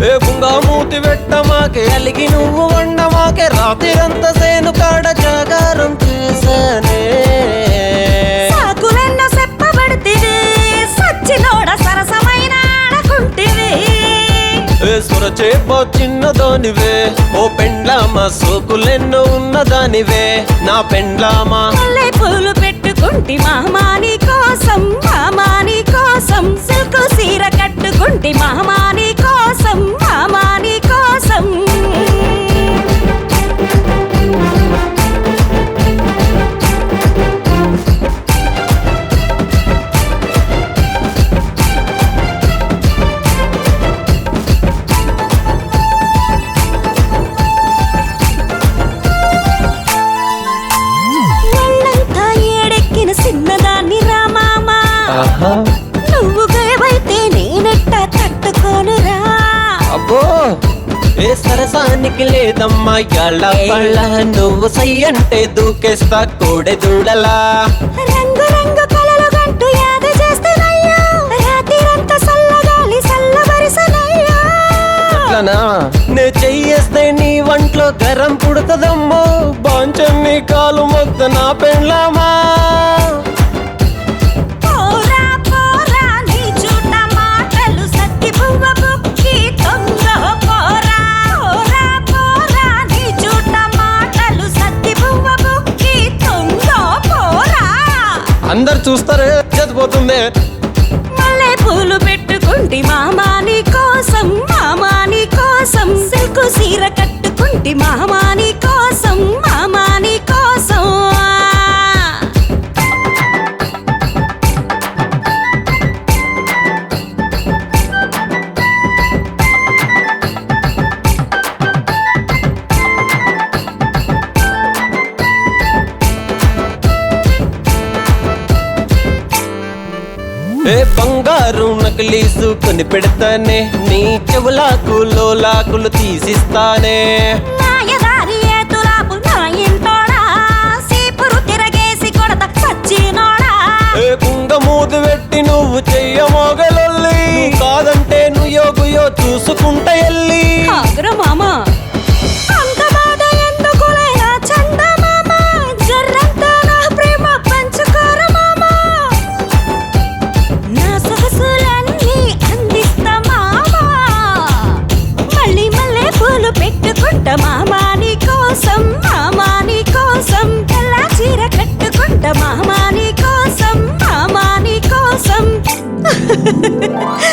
బుంగా మూతి పెట్టమాకే అలిగి నువ్వు వండమాకే రాత్రిరంతా సేను కాడ జాగారం చేశానే. సాకులెన్న చెప్పబడితివి సచ్చినోడ సరసమైన ఆడకుంటివి. ఏ సొరచేప చిన్నదానివే ఓ పెండ్లామా సోకులెన్నో ఉన్నదానివే. నా పెండ్లామా? పూలు పెట్టుకుంటి మామాని కోసం మామాని కోసం. సిల్క్ సీర కట్టుకుంటి మామాని నువ్వు గయవైతే నేనెట్ట తట్టుకోనురా. అబ్బో. ఏ సరసానికి లేదమ్మా యాళ్ళ పళ్ళ. నువ్వు సై అంటే దూకేస్తా కోడె దూడలా రంగు రంగు కలలు గంటూ యాద రాత్రిరంతా సల్లగాలి సల్లబరిసనయ్యా అట్లనా? నే చెయ్యేస్తే నీ వంట్లో గరం పుడుతుందమ్మో. బాంచన్ని కాలు మొత్త నా పెండ్లామా? అందరు చూస్తారే చచ్చిపోతుంది మళ్ళీ పూలు పెట్టుకుంటి మామాని కోసం మామాని కోసం. సిల్కు సీర కట్టుకుంటి మామా ఏ బంగారు నకిలీసు కొని పెడతానే నీ చెవులాకు లోలాకులు తీసిస్తానే. మూదు పెట్టి నువ్వు చెయ్యమోగలొల్లి 呵呵呵呵呵